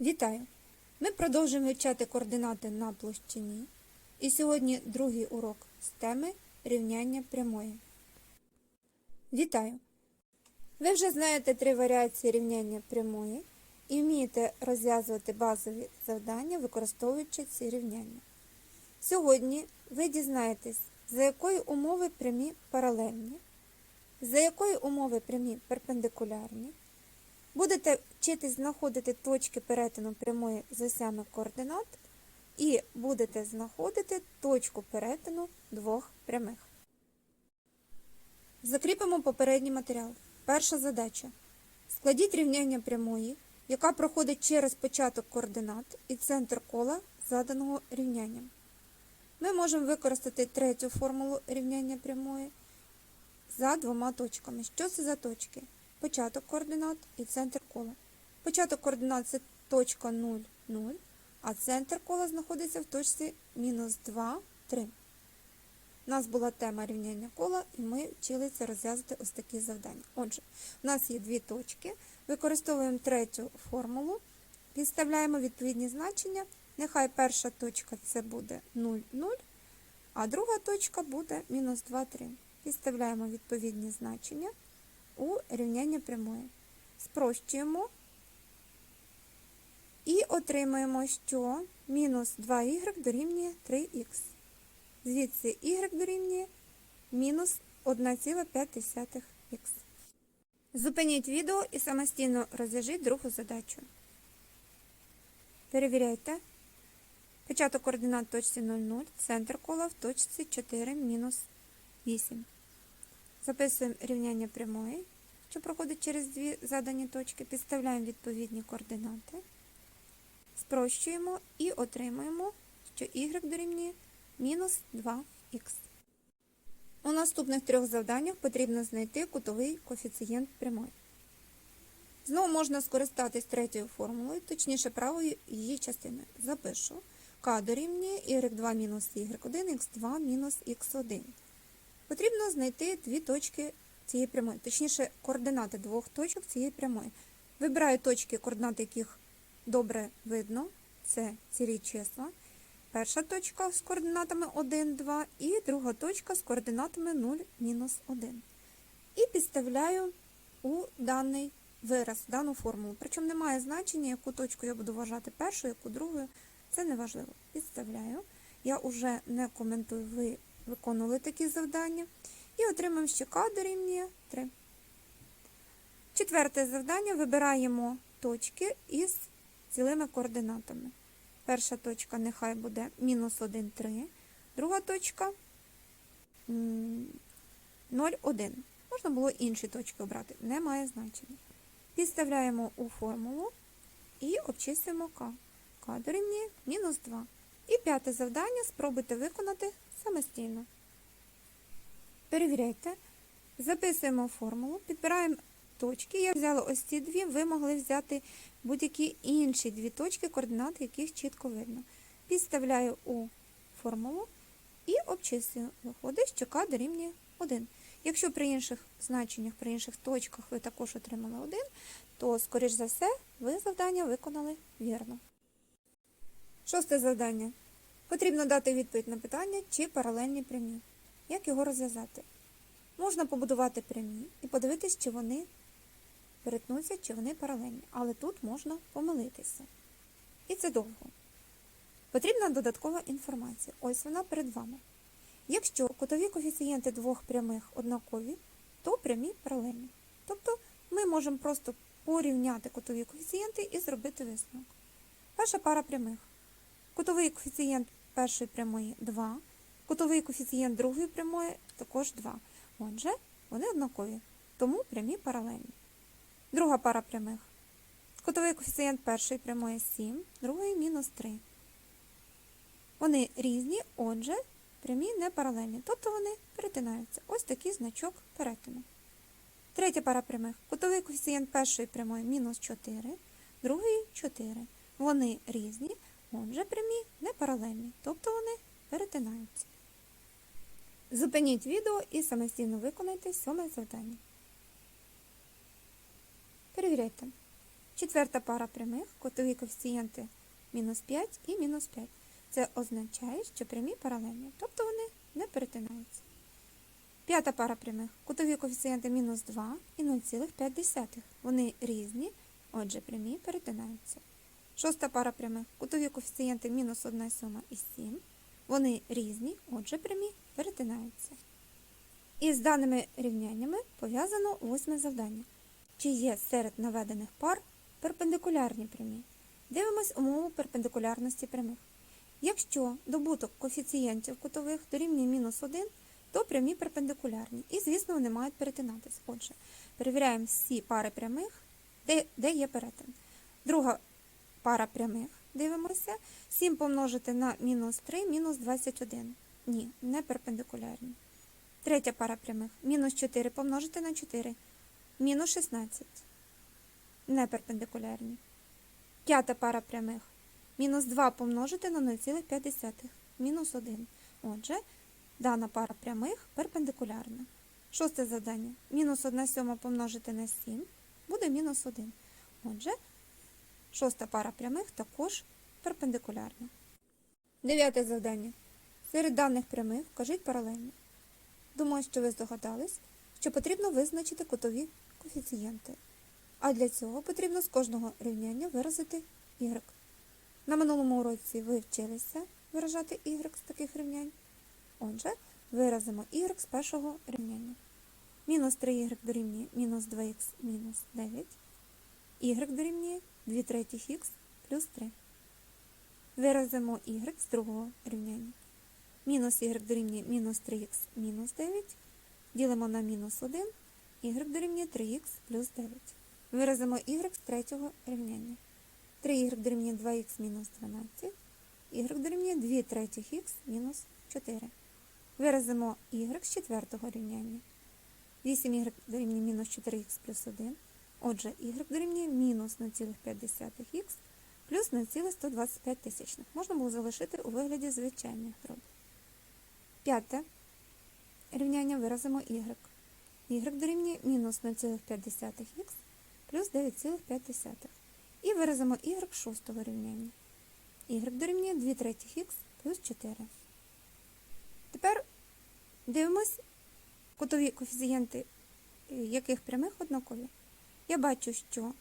Вітаю! Ми продовжуємо вивчати координати на площині. І сьогодні другий урок з теми рівняння прямої. Вітаю! Ви вже знаєте три варіації рівняння прямої і вмієте розв'язувати базові завдання, використовуючи ці рівняння. Сьогодні ви дізнаєтесь, за якої умови прямі паралельні, за якої умови прямі перпендикулярні, Будете вчитись знаходити точки перетину прямої з осями координат і будете знаходити точку перетину двох прямих. Закріпимо попередній матеріал. Перша задача. Складіть рівняння прямої, яка проходить через початок координат і центр кола заданого рівнянням. Ми можемо використати третю формулу рівняння прямої за двома точками. Що це за точки? початок координат і центр кола. Початок координат це точка 0, 0, а центр кола знаходиться в точці мінус 2, 3. У нас була тема рівняння кола, і ми вчилися розв'язати ось такі завдання. Отже, у нас є дві точки. Використовуємо третю формулу, підставляємо відповідні значення. Нехай перша точка це буде 0, 0, а друга точка буде мінус 2, 3. Підставляємо відповідні значення у рівняння прямої. Спрощуємо і отримаємо, що мінус 2y дорівнює 3х. Звідси y дорівнює мінус 1,5х. Зупиніть відео і самостійно розв'яжіть другу задачу. Перевіряйте. Початок координат в точці 0,0, центр кола в точці 4 мінус 8. Записуємо рівняння прямої, що проходить через дві задані точки, підставляємо відповідні координати, спрощуємо і отримуємо, що y дорівнює мінус 2х. У наступних трьох завданнях потрібно знайти кутовий коефіцієнт прямої. Знову можна скористатись третьою формулою, точніше правою її частиною. Запишу k дорівнює y2 мінус y1, x2 мінус x1. Потрібно знайти дві точки цієї прямої, точніше, координати двох точок цієї прямої. Вибираю точки, координати яких добре видно, це цілі числа. Перша точка з координатами 1, 2 і друга точка з координатами 0, мінус 1. І підставляю у даний вираз, дану формулу. Причому немає значення, яку точку я буду вважати першою, яку другою. Це не важливо. Підставляю. Я вже не коментую, ви виконували такі завдання. І отримаємо, що К дорівнює 3. Четверте завдання вибираємо точки із цілими координатами. Перша точка нехай буде мінус 1, 3. Друга точка 0, 1. Можна було інші точки обрати, не має значення. Підставляємо у формулу і обчислюємо К. К дорівнює мінус 2. І п'яте завдання спробуйте виконати самостійно. Перевіряйте. Записуємо формулу, підбираємо точки. Я взяла ось ці дві, ви могли взяти будь-які інші дві точки, координати яких чітко видно. Підставляю у формулу і обчислюю. Виходить, що К дорівнює 1. Якщо при інших значеннях, при інших точках ви також отримали 1, то, скоріш за все, ви завдання виконали вірно. Шосте завдання. Потрібно дати відповідь на питання, чи паралельні прямі. Як його розв'язати? Можна побудувати прямі і подивитись, чи вони перетнуться, чи вони паралельні. Але тут можна помилитися. І це довго. Потрібна додаткова інформація. Ось вона перед вами. Якщо кутові коефіцієнти двох прямих однакові, то прямі паралельні. Тобто ми можемо просто порівняти кутові коефіцієнти і зробити висновок. Перша пара прямих. Кутовий коефіцієнт першої прямої 2. Кутовий коефіцієнт другої прямої також 2. Отже, вони однакові, тому прямі паралельні. Друга пара прямих. Кутовий коефіцієнт першої прямої 7, другої мінус 3. Вони різні, отже, прямі не паралельні, тобто вони перетинаються. Ось такий значок перетину. Третя пара прямих. Кутовий коефіцієнт першої прямої мінус 4, другої 4. Вони різні, отже, прямі не паралельні, тобто вони перетинаються. Зупиніть відео і самостійно виконайте сьоме завдання. Перевіряйте, Четверта пара прямих, кутові коефіцієнти мінус 5 і мінус 5. Це означає, що прямі паралельні, тобто вони не перетинаються. П'ята пара прямих, кутові коефіцієнти мінус 2 і 0,5. Вони різні, отже, прямі перетинаються. Шоста пара прямих, кутові коефіцієнти мінус 1 сьома і 7. Вони різні, отже, прямі перетинаються. І з даними рівняннями пов'язано восьме завдання. Чи є серед наведених пар перпендикулярні прямі? Дивимось умову перпендикулярності прямих. Якщо добуток коефіцієнтів кутових дорівнює мінус 1, то прямі перпендикулярні. І, звісно, вони мають перетинатись. Отже, перевіряємо всі пари прямих, де, де є перетин. Друга пара прямих. Дивимося. 7 помножити на мінус 3, мінус 21. Ні, не перпендикулярні. Третя пара прямих. Мінус 4 помножити на 4. Мінус 16. Не перпендикулярні. П'ята пара прямих. Мінус 2 помножити на 0,5. Мінус 1. Отже, дана пара прямих перпендикулярна. Шосте завдання. Мінус 1 сьома помножити на 7 буде мінус 1. Отже, шоста пара прямих також перпендикулярна. Дев'яте завдання. Серед даних прямих вкажіть паралельно. Думаю, що ви здогадались, що потрібно визначити кутові коефіцієнти. А для цього потрібно з кожного рівняння виразити y. На минулому уроці ви вчилися виражати y з таких рівнянь. Отже, виразимо y з першого рівняння. Мінус 3y дорівнює мінус 2х мінус 9. y дорівнює 2 третіх х плюс 3. Виразимо y з другого рівняння. Мінус y дорівнює мінус 3х мінус 9. Ділимо на мінус 1. Y дорівнює 3х плюс 9. Виразимо y з третього рівняння. 3y дорівнює 2х мінус 12. y дорівнює 2 третіх х мінус 4. Виразимо y з четвертого рівняння. 8y дорівнює мінус 4х плюс 1. Отже, y дорівнює мінус 0,5х плюс 0,125 тисячних. Можна було залишити у вигляді звичайних дробів. П'яте рівняння виразимо y. y дорівнює мінус 0,5х плюс 9,5. І виразимо y шостого рівняння. y дорівнює 2 третіх х плюс 4. Тепер дивимось кутові коефіцієнти е, яких прямих однакові. Я бачу, що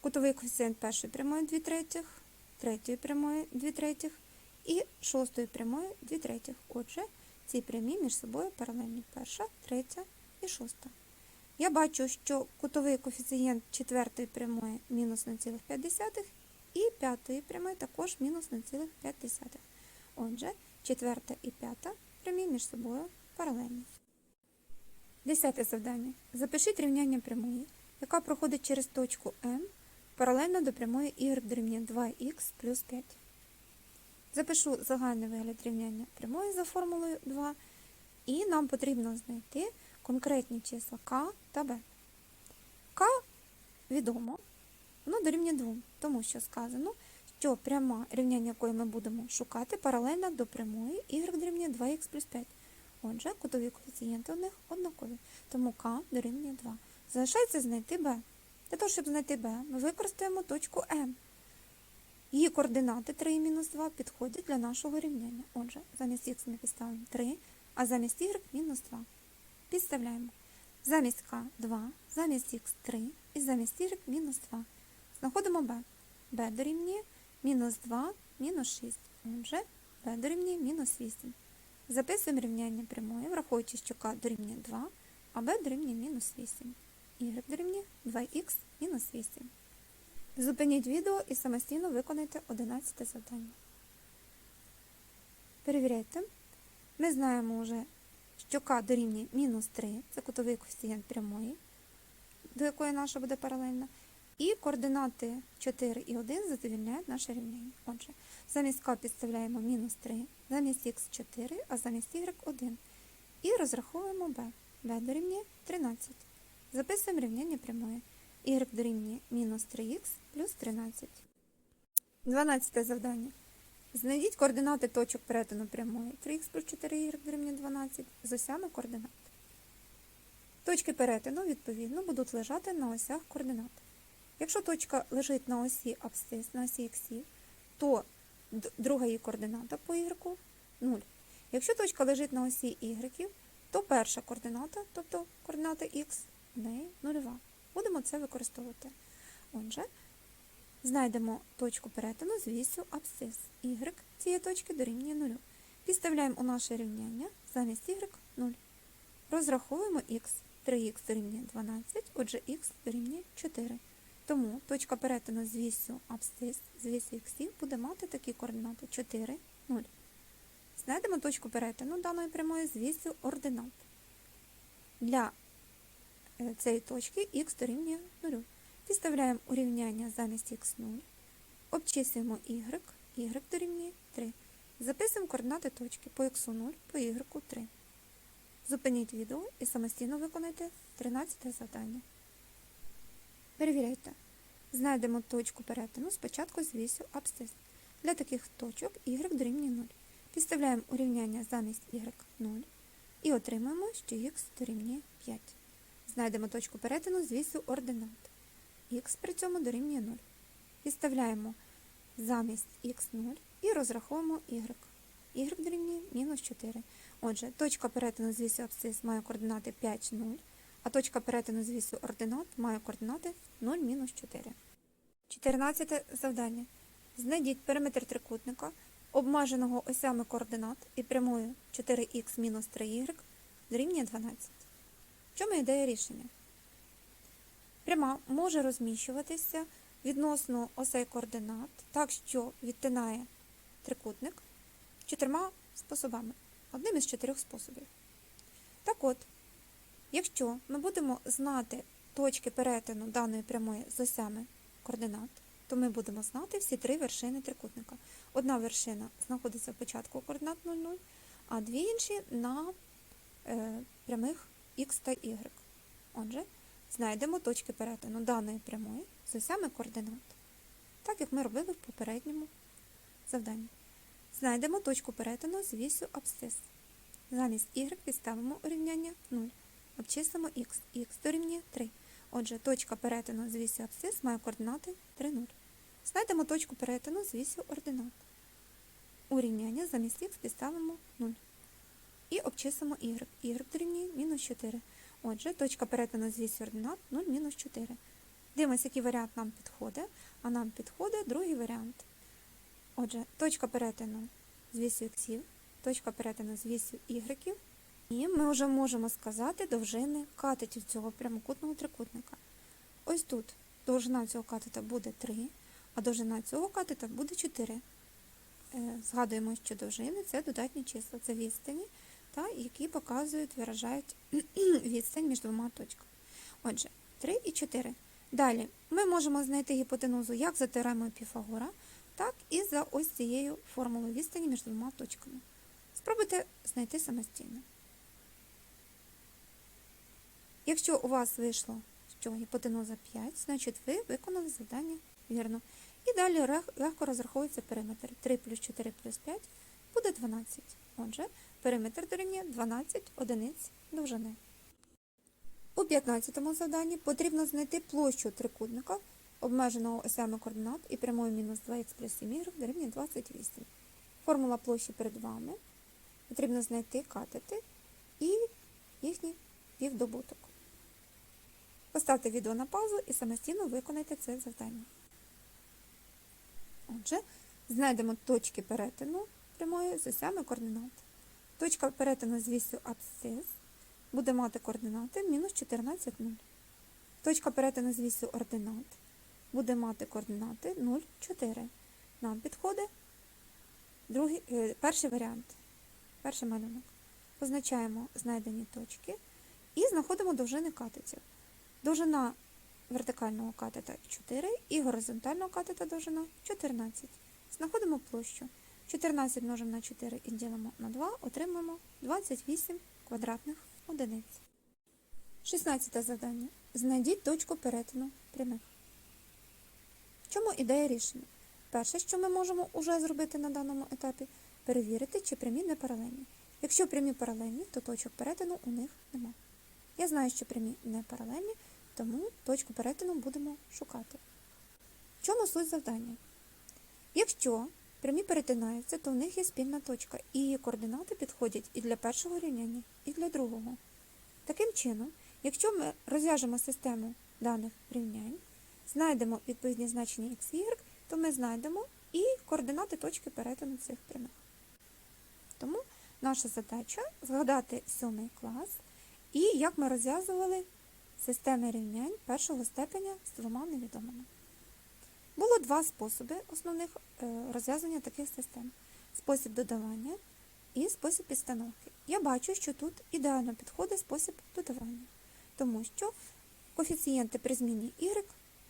кутовий коефіцієнт першої прямої 2 третіх, третьої прямої 2 третіх і шостої прямої 2 третіх. Отже, ці прямі між собою паралельні. Перша, третя і шоста. Я бачу, що кутовий коефіцієнт четвертої прямої мінус 0,5 і п'ятої прямої також мінус 0,5. Отже, четверта і п'ята прямі між собою паралельні. Десяте завдання. Запишіть рівняння прямої, яка проходить через точку М паралельно до прямої y дорівнює 2х плюс 5. Запишу загальний вигляд рівняння прямої за формулою 2, і нам потрібно знайти конкретні числа k та b. k відомо, воно дорівнює 2, тому що сказано, що пряма рівняння якої ми будемо шукати паралельно до прямої y дорівнює 2х плюс 5. Отже, кутові коефіцієнти у них однакові, тому k дорівнює 2. Залишається знайти b. Для того, щоб знайти b, ми використаємо точку m. Її координати 3 і мінус 2 підходять для нашого рівняння. Отже, замість х ми підставимо 3, а замість y мінус 2. Підставляємо. Замість k 2, замість х 3 і замість y мінус 2. Знаходимо b. b дорівнює мінус 2, мінус 6. Отже, b дорівнює мінус 8. Записуємо рівняння прямої, враховуючи, що k дорівнює 2, а b дорівнює мінус 8. y дорівнює 2х мінус 8. Зупиніть відео і самостійно виконайте 11 завдання. Перевіряйте. Ми знаємо вже, що k дорівнює мінус 3, це кутовий коефіцієнт прямої, до якої наша буде паралельна. І координати 4 і 1 задовільняють наше рівняння. Отже, замість k підставляємо мінус 3, замість х 4, а замість y 1. І розраховуємо b. b дорівнює 13. Записуємо рівняння прямої. y дорівнює мінус 3х плюс 13. 12 завдання. Знайдіть координати точок перетину прямої 3х плюс 4y дорівнює 12 з осями координат. Точки перетину, відповідно, будуть лежати на осях координат. Якщо точка лежить на осі абсцис, на осі х, то друга її координата по y 0. Якщо точка лежить на осі y, то перша координата, тобто координата х, в неї нульова. Будемо це використовувати. Отже, знайдемо точку перетину з вісю абсцис. y цієї точки дорівнює 0. Підставляємо у наше рівняння замість y 0. Розраховуємо х. 3х дорівнює 12, отже х дорівнює 4. Тому точка перетину з вісю абсцис, з вісю х буде мати такі координати 4, 0. Знайдемо точку перетину даної прямої з вісю ординат. Для е, цієї точки х дорівнює 0. Підставляємо у рівняння замість х 0. Обчислюємо y, y дорівнює 3. Записуємо координати точки по х 0, по y 3. Зупиніть відео і самостійно виконайте 13 завдання. Перевіряйте. Знайдемо точку перетину спочатку з вісю абсцис. Для таких точок y дорівнює 0. Підставляємо у рівняння замість y 0 і отримаємо, що х дорівнює 5. Знайдемо точку перетину з вісю ординат. Х при цьому дорівнює 0. Підставляємо замість х 0 і розраховуємо y. y дорівнює мінус 4. Отже, точка перетину з вісю абсцис має координати 5, 0, а точка перетину з вісю ординат має координати 0, мінус 4. 14 завдання. Знайдіть периметр трикутника, обмеженого осями координат і прямою 4х мінус 3y дорівнює 12. В чому ідея рішення? Пряма може розміщуватися відносно осей координат так, що відтинає трикутник чотирма способами. Одним із чотирьох способів. Так от, якщо ми будемо знати точки перетину даної прямої з осями координат, то ми будемо знати всі три вершини трикутника. Одна вершина знаходиться в початку координат 0, 0, а дві інші на е, прямих х та y. Отже, знайдемо точки перетину даної прямої з осями координат, так як ми робили в попередньому завданні. Знайдемо точку перетину з вісю абсцис. Замість y підставимо урівняння 0. Обчислимо х. х дорівнює 3. Отже, точка перетину з вісю абсцис має координати 3, 0. Знайдемо точку перетину з вісю ординат. Урівняння замість х підставимо 0. І обчислимо y. y дорівнює мінус 4. Отже, точка перетину з вісю ординат 0, мінус 4. Дивимося, який варіант нам підходить, а нам підходить другий варіант. Отже, точка перетину з вісю іксів, точка перетину з вісю ігреків, і ми вже можемо сказати довжини катетів цього прямокутного трикутника. Ось тут довжина цього катета буде 3, а довжина цього катета буде 4. Е, Згадуємо, що довжини це додатні числа, це відстані, та, які показують, виражають відстань між двома точками. Отже, 3 і 4. Далі ми можемо знайти гіпотенузу як за теоремою Піфагора, так і за ось цією формулою відстані між двома точками. Спробуйте знайти самостійно. Якщо у вас вийшло, що гіпотенуза 5, значить ви виконали завдання вірно. І далі легко розраховується периметр. 3 плюс 4 плюс 5 буде 12. Отже, периметр дорівнює 12 одиниць довжини. У 15 завданні потрібно знайти площу трикутника, обмеженого осями координат і прямою мінус 2х плюс 7y дорівнює 28. Формула площі перед вами. Потрібно знайти катети і їхній півдобуток. Поставте відео на паузу і самостійно виконайте це завдання. Отже, знайдемо точки перетину прямої з осями координат. Точка перетину з вісю абсцис буде мати координати мінус 14, 0. Точка перетину з вісю ординат буде мати координати 0, 4. Нам підходить другий, е, перший варіант, перший малюнок. Позначаємо знайдені точки і знаходимо довжини катетів. Довжина вертикального катета 4 і горизонтального катета довжина 14. Знаходимо площу. 14 множимо на 4 і ділимо на 2, отримаємо 28 квадратних одиниць. 16 завдання. Знайдіть точку перетину прямих. В чому ідея рішення? Перше, що ми можемо уже зробити на даному етапі, перевірити, чи прямі не паралельні. Якщо прямі паралельні, то точок перетину у них нема. Я знаю, що прямі не паралельні, Тому точку перетину будемо шукати. В чому суть завдання? Якщо прямі перетинаються, то в них є спільна точка, і її координати підходять і для першого рівняння, і для другого. Таким чином, якщо ми розв'яжемо систему даних рівнянь, знайдемо відповідні значення x y, то ми знайдемо і координати точки перетину цих прямих. Тому наша задача згадати 7 клас і як ми розв'язували системи рівнянь першого степеня з двома невідомими. Було два способи основних е, розв'язання таких систем: спосіб додавання і спосіб підстановки. Я бачу, що тут ідеально підходить спосіб додавання, тому що коефіцієнти при зміні y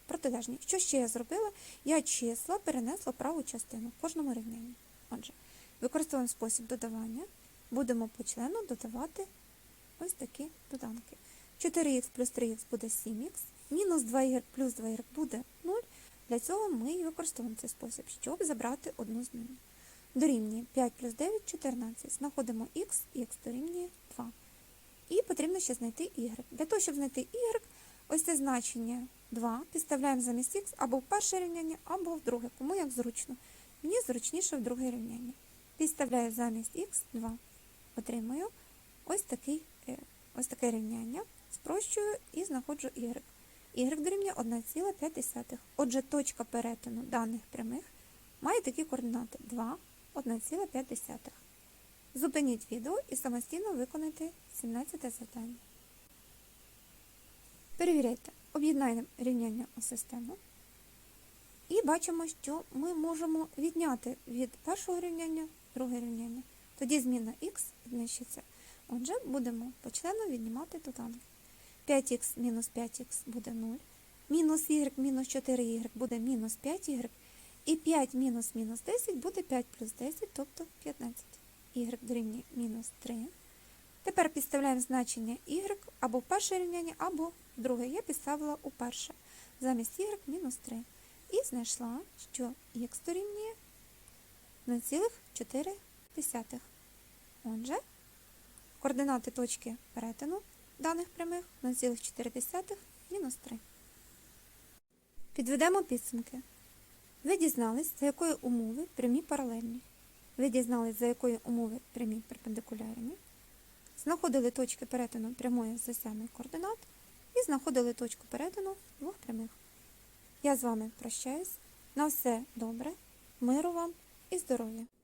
протилежні. Що ще я зробила? Я числа перенесла праву частину в кожному рівнянні. Отже, використовуємо спосіб додавання, будемо по члену додавати ось такі доданки. 4х плюс 3х буде 7х, мінус 2y плюс 2y буде 0. Для цього ми і використовуємо цей спосіб, щоб забрати одну зміну. Дорівнює 5 плюс 9 14. Знаходимо х, х дорівнює 2. І потрібно ще знайти y. Для того, щоб знайти y, ось це значення 2 підставляємо замість х або в перше рівняння, або в друге, кому як зручно. Мені зручніше в друге рівняння. Підставляю замість х 2. Отримую ось, такий, е, ось таке рівняння, спрощую і знаходжу y. y дорівнює 1,5. Отже, точка перетину даних прямих має такі координати 2, 1,5. Зупиніть відео і самостійно виконайте 17 завдання. Перевіряйте, об'єднаємо рівняння у систему. І бачимо, що ми можемо відняти від першого рівняння друге рівняння. Тоді зміна х знищиться. Отже, будемо почленно віднімати доданки. 5х мінус 5х буде 0. Мінус y мінус 4y буде мінус 5y. І 5 мінус мінус 10 буде 5 плюс 10, тобто 15. y дорівнює мінус 3. Тепер підставляємо значення y або в перше рівняння, або в друге. Я підставила у перше. Замість y мінус 3. І знайшла, що х дорівнює 0,4. Отже, координати точки перетину даних прямих 0,4 мінус 3. Підведемо підсумки. Ви дізнались, за якої умови прямі паралельні. Ви дізнались, за якої умови прямі перпендикулярні. Знаходили точки перетину прямої з осями координат і знаходили точку перетину двох прямих. Я з вами прощаюсь. На все добре, миру вам і здоров'я!